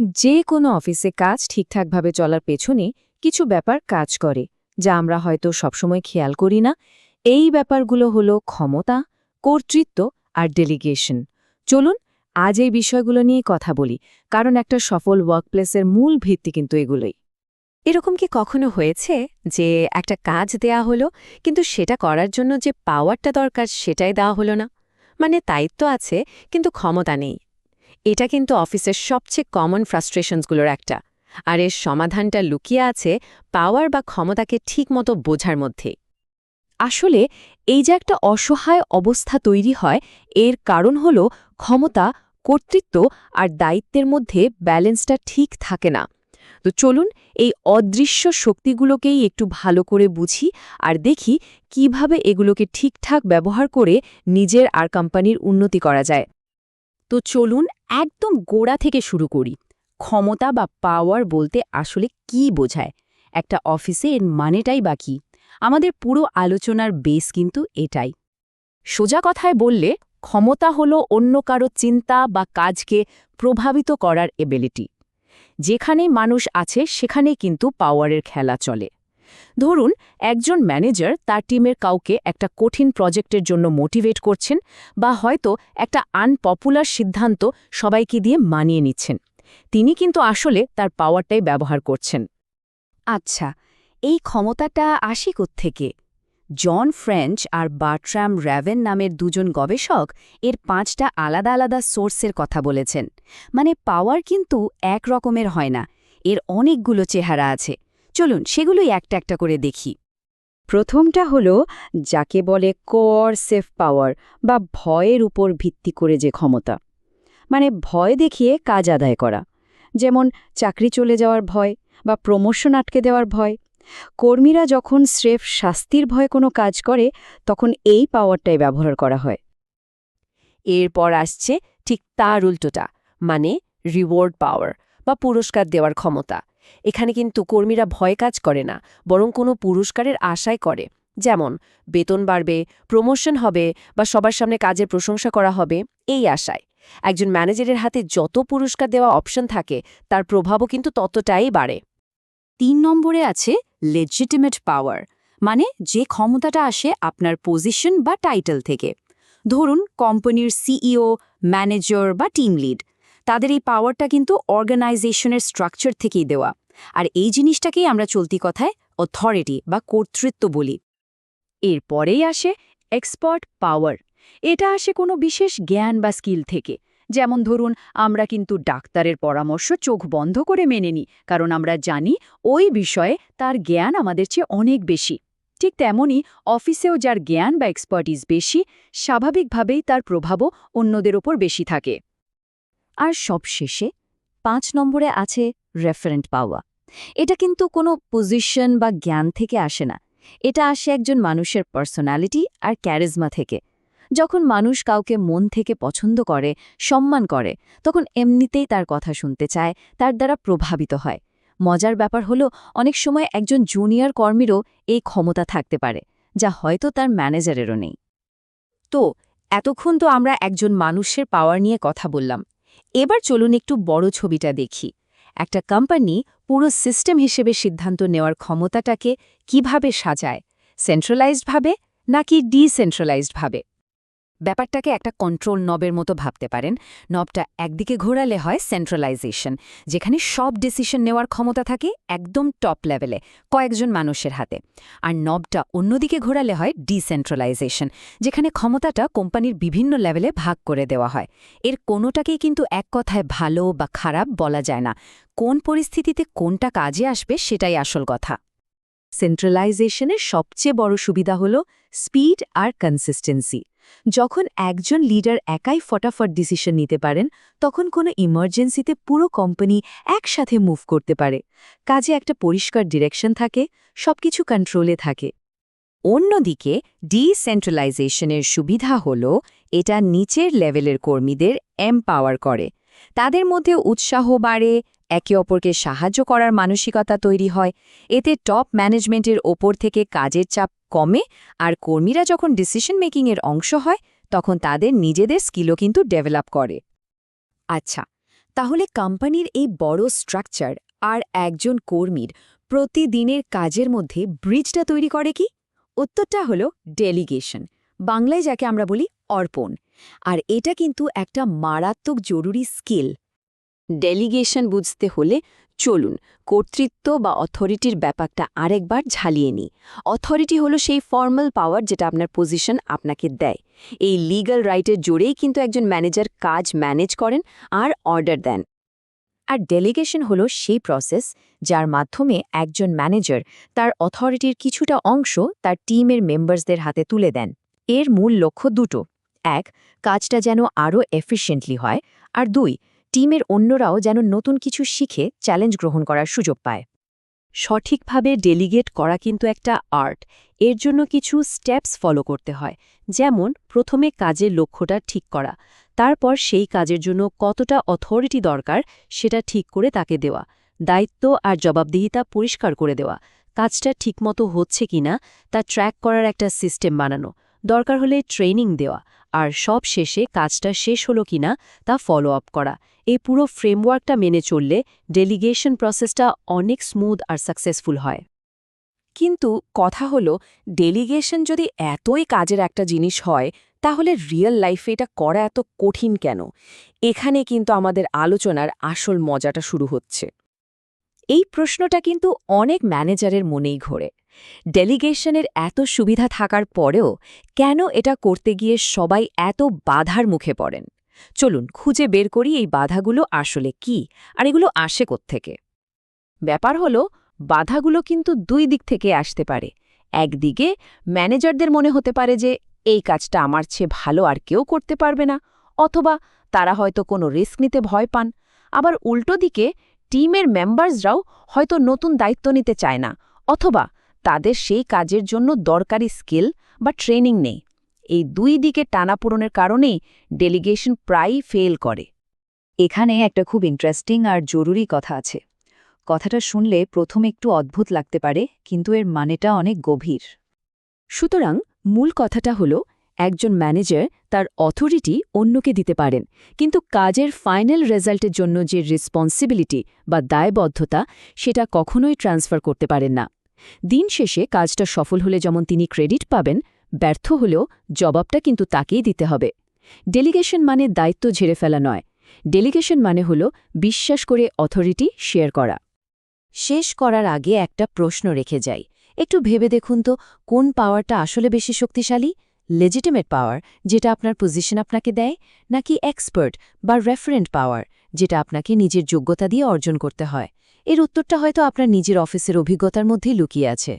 যে কোনো অফিসে কাজ ঠিকঠাকভাবে চলার পেছনে কিছু ব্যাপার কাজ করে, যা আমরা হয়তো সবসময় খেয়াল করি না। এই ব্যাপারগুলো হলো ক্ষমতা, কর্তৃত্ব আর ডেলিগেশন চলুন আজ এই বিষয়গুলো নিয়ে কথা বলি, কারণ একটা সফল ওয়ার্কপ্লেসের মূল ভিত্তি কিন্তু এগুলোই। এরকম কি কখনো হয়েছে যে একটা কাজ দেয়া হলো, কিন্তু সেটা করার জন্য যে পাওয়ারটা দরকার সেটাই দেওয়া হলো না? মানে দায়িত্ব আছে, কিন্তু ক্ষমতা নেই। এটা কিন্তু অফিসের সবচেয়ে কমন ফ্রাস্ট্রেশনসগুলোর একটা। আর এর সমাধানটা লুকিয়ে আছে পাওয়ার বা ক্ষমতাকে ঠিকমতো বোঝার মধ্যে। আসলে এই যে একটা অসহায় অবস্থা তৈরি হয়, এর কারণ হল ক্ষমতা, কর্তৃত্ব আর দায়িত্বের মধ্যে ব্যালেন্সটা ঠিক থাকে না। তো চলুন এই অদৃশ্য শক্তিগুলোকেই একটু ভালো করে বুঝি আর দেখি কীভাবে এগুলোকে ঠিকঠাক ব্যবহার করে নিজের আর কোম্পানির উন্নতি করা যায়। তো চলুন একদম গোড়া থেকে শুরু করি। ক্ষমতা বা পাওয়ার বলতে আসলে কি বোঝায়? একটা অফিসে এর মানেটাই বাকি আমাদের পুরো আলোচনার বেস কিন্তু এটাই। সোজা কথায় বললে, ক্ষমতা হলো অন্য কারও চিন্তা বা কাজকে প্রভাবিত করার এবিলিটি যেখানে মানুষ আছে সেখানে কিন্তু পাওয়ারের খেলা চলে। ধরুন, একজন ম্যানেজার তার টিমের কাউকে একটা কঠিন প্রজেক্টের জন্য মোটিভেট করছেন বা হয়তো একটা আনপপুলার সিদ্ধান্ত সবাইকে দিয়ে মানিয়ে নিচ্ছেন। তিনি কিন্তু আসলে তার পাওয়ারটাই ব্যবহার করছেন। আচ্ছা এই ক্ষমতাটা আসি থেকে জন ফ্রেঞ্চ আর বার্ট্রাম র্যাভেন নামের দুজন গবেষক এর পাঁচটা আলাদা আলাদা সোর্সের কথা বলেছেন। মানে পাওয়ার কিন্তু এক রকমের হয় না, এর অনেকগুলো চেহারা আছে। চলুন সেগুলোই একটা একটা করে দেখি। প্রথমটা হলো যাকে বলে কোর সেফ পাওয়ার বা ভয়ের উপর ভিত্তি করে যে ক্ষমতা। মানে ভয় দেখিয়ে কাজ আদায় করা। যেমন চাকরি চলে যাওয়ার ভয় বা প্রমোশন আটকে দেওয়ার ভয়। কর্মীরা যখন স্রেফ শাস্তির ভয়ে কোনো কাজ করে, তখন এই পাওয়ারটাই ব্যবহার করা হয়। এরপর আসছে ঠিক তার উল্টোটা মানে রিওয়ার্ড পাওয়ার বা পুরস্কার দেওয়ার ক্ষমতা। এখানে কিন্তু কর্মীরা ভয় কাজ করে না, বরং কোনো পুরস্কারের আশায় করে। যেমন, বেতন বাড়বে প্রমোশন হবে বা সবার সামনে কাজের প্রশংসা করা হবে, এই আশায়। একজন ম্যানেজারের হাতে যত পুরস্কার দেওয়া অপশন থাকে, তার প্রভাবও কিন্তু ততটাই বাড়ে। তিন নম্বরে আছে লেজিটিমেট পাওয়ার মানে যে ক্ষমতাটা আসে আপনার পজিশন বা টাইটেল থেকে। ধরুন কোম্পানির সিইও ম্যানেজার বা টিম লিড তাদের এই পাওয়ারটা কিন্তু অর্গানাইজেশনের স্ট্রাকচার থেকেই দেওয়া। আর এই জিনিসটাকেই আমরা চলতি কথায় অথরিটি বা কর্তৃত্ব বলি। এরপরেই আসে এক্সপার্ট পাওয়ার এটা আসে কোনো বিশেষ জ্ঞান বা স্কিল থেকে। যেমন ধরুন, আমরা কিন্তু ডাক্তারের পরামর্শ চোখ বন্ধ করে মেনে নিই, কারণ আমরা জানি ওই বিষয়ে তার জ্ঞান আমাদের চেয়ে অনেক বেশি। ঠিক তেমনি অফিসেও যার জ্ঞান বা এক্সপার্টিস বেশি, স্বাভাবিকভাবেই তার প্রভাবও অন্যদের ওপর বেশি থাকে। আর সবশেষে পাঁচ নম্বরে আছে রেফারেন্ট পাওয়া এটা কিন্তু কোনো পজিশন বা জ্ঞান থেকে আসে না। এটা আসে একজন মানুষের পার্সোনালিটি আর ক্যারিজমা থেকে। যখন মানুষ কাউকে মন থেকে পছন্দ করে, সম্মান করে, তখন এমনিতেই তার কথা শুনতে চায়, তার দ্বারা প্রভাবিত হয়। মজার ব্যাপার হলো, অনেক সময় একজন জুনিয়র কর্মীরও এই ক্ষমতা থাকতে পারে, যা হয়তো তার ম্যানেজারেরও নেই। তো, এতক্ষণ তো আমরা একজন মানুষের পাওয়ার নিয়ে কথা বললাম। এবার চলুন একটু বড় ছবিটা দেখি। একটা কোম্পানি পুরো সিস্টেম হিসেবে সিদ্ধান্ত নেওয়ার ক্ষমতাটাকে কীভাবে সাজায়? সেন্ট্রালাইজডভাবে নাকি ডিসেন্ট্রালাইজডভাবে ব্যাপারটাকে একটা কন্ট্রোল নবের মতো ভাবতে পারেন। নবটা একদিকে ঘোরালে হয় সেন্ট্রালাইজেশন যেখানে সব ডিসিশন নেওয়ার ক্ষমতা থাকে একদম টপ লেভেলে কয়েকজন মানুষের হাতে। আর নবটা অন্যদিকে ঘোরালে হয় ডিসেন্ট্রালাইজেশন যেখানে ক্ষমতাটা কোম্পানির বিভিন্ন লেভেলে ভাগ করে দেওয়া হয়। এর কোনোটাকেই কিন্তু এক কথায় ভালো বা খারাপ বলা যায় না। কোন পরিস্থিতিতে কোনটা কাজে আসবে সেটাই আসল কথা। সেন্ট্রালাইজেশনের সবচেয়ে বড় সুবিধা হল স্পিড আর কনসিস্টেন্সি যখন একজন লিডার একাই ফটাফট ডিসিশন নিতে পারেন, তখন কোনো ইমার্জেন্সিতে পুরো কোম্পানি একসাথে মুভ করতে পারে। কাজে একটা পরিষ্কার ডিরেকশন থাকে, সবকিছু কন্ট্রোলে থাকে। অন্যদিকে, ডিসেন্ট্রালাইজেশনের সুবিধা হল, এটা নিচের লেভেলের কর্মীদের এমপাওয়ার করে। তাদের মধ্যে উৎসাহ বাড়ে, একে অপরকে সাহায্য করার মানসিকতা তৈরি হয়। এতে টপ ম্যানেজমেন্টের ওপর থেকে কাজের চাপ কমে আর কর্মীরা যখন ডিসিশন মেকিংয়ের অংশ হয়, তখন তাদের নিজেদের স্কিলও কিন্তু ডেভেলপ করে। আচ্ছা তাহলে কোম্পানির এই বড় স্ট্রাকচার আর একজন কর্মীর প্রতিদিনের কাজের মধ্যে ব্রিজটা তৈরি করে কি? উত্তরটা হলো ডেলিগেশন বাংলায় যাকে আমরা বলি অর্পণ। আর এটা কিন্তু একটা মারাত্মক জরুরি স্কিল ডেলিগেশন বুঝতে হলে চলুন, কর্তৃত্ব বা অথরিটির ব্যাপারটা আরেকবার ঝালিয়ে নিই। অথরিটি হলো সেই ফর্মাল পাওয়ার যেটা আপনার পজিশন আপনাকে দেয়। এই লিগ্যাল রাইটের জোরেই কিন্তু একজন ম্যানেজার কাজ ম্যানেজ করেন আর অর্ডার দেন। আর ডেলিগেশন হলো সেই প্রসেস যার মাধ্যমে একজন ম্যানেজার তার অথরিটির কিছুটা অংশ তার টিমের মেম্বার্সদের হাতে তুলে দেন। এর মূল লক্ষ্য দুটো। এক, কাজটা যেন আরও এফিশিয়েন্টলি হয়। আর দুই টিমের অন্যরাও যেন নতুন কিছু শিখে চ্যালেঞ্জ গ্রহণ করার সুযোগ পায়। সঠিকভাবে ডেলিগেট করা কিন্তু একটা আর্ট। এর জন্য কিছু স্টেপস ফলো করতে হয়। যেমন, প্রথমে কাজের লক্ষ্যটা ঠিক করা। তারপর সেই কাজের জন্য কতটা অথরিটি দরকার সেটা ঠিক করে তাকে দেওয়া। দায়িত্ব আর জবাবদিহিতা পরিষ্কার করে দেওয়া। কাজটা ঠিকমতো হচ্ছে কিনা তা ট্র্যাক করার একটা সিস্টেম বানানো। দরকার হলে ট্রেনিং দেওয়া, আর সব শেষে কাজটা শেষ হলো কিনা তা ফলো আপ করা। এই পুরো ফ্রেমওয়ার্কটা মেনে চললে ডেলিগেশন প্রসেসটা অনেক স্মুথ আর সাকসেসফুল হয়। কিন্তু কথা হলো ডেলিগেশন যদি এতই কাজের একটা জিনিস হয়, তাহলে রিয়েল লাইফে এটা করা এত কঠিন কেন? এখানে কিন্তু আমাদের আলোচনার আসল মজাটা শুরু হচ্ছে। এই প্রশ্নটা কিন্তু অনেক ম্যানেজারের মনেই ঘোরে। ডেলিগেশনের এত সুবিধা থাকার পরেও কেন এটা করতে গিয়ে সবাই এত বাধার মুখে পড়েন? চলুন খুঁজে বের করি এই বাধাগুলো আসলে কি আর এগুলো আসে থেকে। ব্যাপার হলো, বাধাগুলো কিন্তু দুই দিক থেকে আসতে পারে। একদিকে ম্যানেজারদের মনে হতে পারে যে এই কাজটা আমার চেয়ে ভালো আর কেউ করতে পারবে না, অথবা তারা হয়তো কোনো রিস্ক নিতে ভয় পান। আবার উল্টো দিকে টিমের মেম্বার্সরাও হয়তো নতুন দায়িত্ব নিতে চায় না, অথবা তাদের সেই কাজের জন্য দরকারি স্কিল বা ট্রেনিং নেই। এই দুই দিকে টানাপূরণের কারণেই ডেলিগেশন প্রায়ই ফেল করে। এখানে একটা খুব ইন্টারেস্টিং আর জরুরি কথা আছে। কথাটা শুনলে প্রথম একটু অদ্ভুত লাগতে পারে, কিন্তু এর মানেটা অনেক গভীর। সুতরাং মূল কথাটা হলো, একজন ম্যানেজার তার অথরিটি অন্যকে দিতে পারেন, কিন্তু কাজের ফাইনাল রেজাল্টের জন্য যে রেসপন্সিবিলিটি বা দায়বদ্ধতা, সেটা কখনোই ট্রান্সফার করতে পারেন না। দিন শেষে কাজটা সফল হলে যেমন তিনি ক্রেডিট পাবেন, ব্যর্থ হলেও জবাবটা কিন্তু তাকেই দিতে হবে। ডেলিগেশন মানে দায়িত্ব ঝেড়ে ফেলা নয়। ডেলিগেশন মানে হল বিশ্বাস করে অথরিটি শেয়ার করা। শেষ করার আগে একটা প্রশ্ন রেখে যাই। একটু ভেবে দেখুন তো, কোন পাওয়ারটা আসলে বেশি শক্তিশালী? লেজিটিমেট পাওয়ার যেটা আপনার পজিশন আপনাকে দেয়, নাকি এক্সপার্ট বা রেফারেন্ট পাওয়ার যেটা আপনাকে নিজের যোগ্যতা দিয়ে অর্জন করতে হয়? এর উত্তরটা হয়তো আপনার নিজের অফিসের অভিজ্ঞতার মধ্যেই লুকিয়ে আছে।